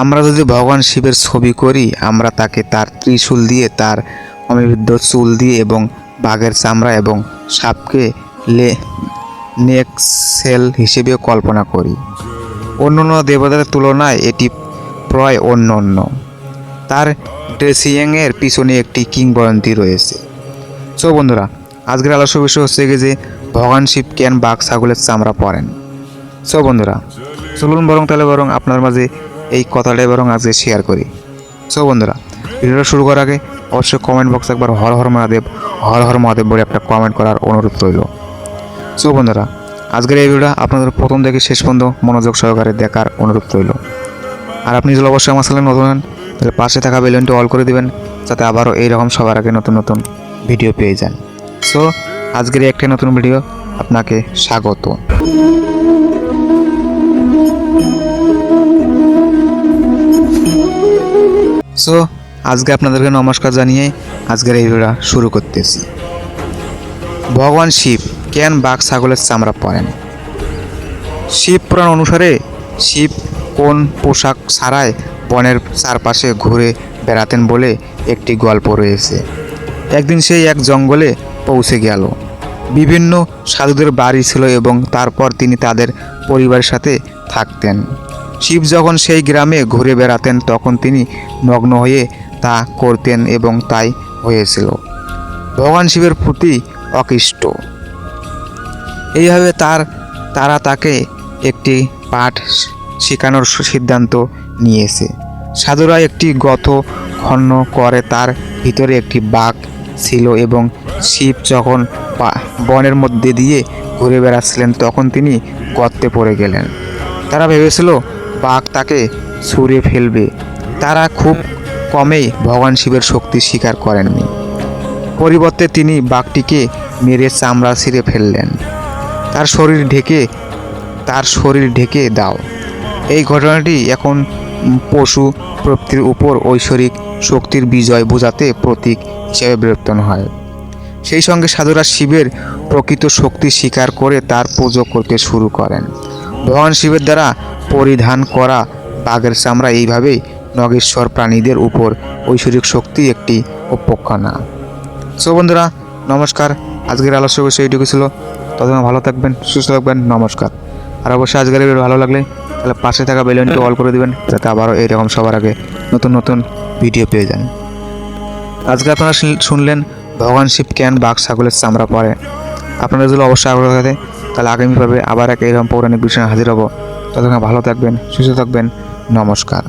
আমরা যদি ভগবান শিবের ছবি করি, আমরা তাকে তার ত্রিশূল দিয়ে, তার অমিবৃদ্ধ চুল দিয়ে এবং বাঘের চামড়া এবং সাপকে লে নেক্সেল হিসেবে কল্পনা করি। অন্যান্য দেবতাদের তুলনায় এটি প্রায় অন্য অন্য তার ড্রেসিংয়ের পিছনে একটি কিংবদন্তি রয়েছে। সো বন্ধুরা, আজকের আলোচনা বিষয় হচ্ছে যে ভগবান শিব কেন বাঘ ছাগলের চামড়া পরেন। সো বন্ধুরা, চলুন বরং তাহলে বরং আপনার মাঝে এই কথাটাই বরং আজকে শেয়ার করি। সো বন্ধুরা, ভিডিওটা শুরু করার আগে অবশ্যই কমেন্ট বক্সে একবার হর হর মহাদেব, হর হর মহাদেব বলে একটা কমেন্ট করার অনুরোধ রইল। সো বন্ধুরা, আজকের এই ভিডিওটা আপনাদের প্রথম থেকে শেষ পর্যন্ত মনোযোগ সহকারে দেখার অনুরোধ রইল। আর আপনি যদি অবশ্যই আমার চ্যানেলে নতুন হন, তাহলে পাশে থাকা বেলুনটি অল করে দিবেন, যাতে আবারও এইরকম সবার আগে নতুন নতুন ভিডিও পেয়ে যান। সো আজকের এই একটাই নতুন ভিডিও আপনাকে স্বাগত। সো আজকে আপনাদেরকে নমস্কার জানিয়ে আজকের এই ভিডিওটা শুরু করতেছি। ভগবান শিব, কেন বাঘ ছাগলের চামড়া পরেন? শিব পুরাণ অনুসারে শিব কোন পোশাক ছাড়াই বনের চারপাশে ঘুরে বেড়াতেন বলে একটি গল্প রয়েছে। একদিন সেই এক জঙ্গলে পৌঁছে গেল। বিভিন্ন সাধুদের বাড়ি ছিল এবং তারপর তিনি তাদের পরিবারের সাথে থাকতেন। শিব যখন সেই গ্রামে ঘুরে বেড়াতেন, তখন তিনি নগ্ন হয়ে তা করতেন এবং তাই হয়েছিল। ভগবান শিবের প্রতি অকৃষ্ট এইভাবে তার, তারা তাকে একটি পাঠ শেখানোর সিদ্ধান্ত নিয়েছে। সাধুরা একটি গত খন্ন করে, তার ভিতরে একটি বাঘ ছিল এবং শিব যখন বনের মধ্যে দিয়ে ঘুরে বেড়াচ্ছিলেন, তখন তিনি গর্তে পড়ে গেলেন। তারা ভেবেছিল বাঘ তাকে ছুঁড়ে ফেলবে। তারা খুব কমেই ভগবান শিবের শক্তি স্বীকার করেননি। পরিবর্তে তিনি বাঘটিকে মেরে চামড়া ছিঁড়ে ফেললেন। তার শরীর ঢেকে, তার শরীর ঢেকে দাও। এই ঘটনাটি এখন পশু প্রকৃতির উপর ঐশ্বরিক শক্তির বিজয় বোঝাতে প্রতীক হিসেবে বিবেচনা হয়। সেই সঙ্গে সাধুরা শিবের প্রকৃত শক্তি স্বীকার করে তার পুজো করতে শুরু করেন। ভগবান শিবের দ্বারা পরিধান করা বাঘের চামড়া এইভাবেই নগেশ্বর প্রাণীদের উপর ঐশ্বরিক শক্তি একটি উপাখ্যানা। সো বন্ধুরা, নমস্কার। আজকের আলোচনা বিষয় এইটুকু ছিল। ততক্ষণ ভালো থাকবেন, সুস্থ থাকবেন, নমস্কার। আর অবশ্যই আজকের ভিডিও ভালো লাগলে তাহলে পাশে থাকা বেলুনটি অল করে দিবেন, যাতে আবারও এইরকম সবার আগে নতুন নতুন ভিডিও পেয়ে যান। আজকে আপনারা শুনলেন ভগবান শিব কেন বাঘ, ছাগলের চামড়া পরে? আপনারা যদি অবশ্যই আগ্রহ থাকে তাহলে আগামীভাবে আবার এক এরকম পৌরাণিক বিষয়ে হাজির হব। ততক্ষণ ভালো থাকবেন, সুস্থ থাকবেন। নমস্কার।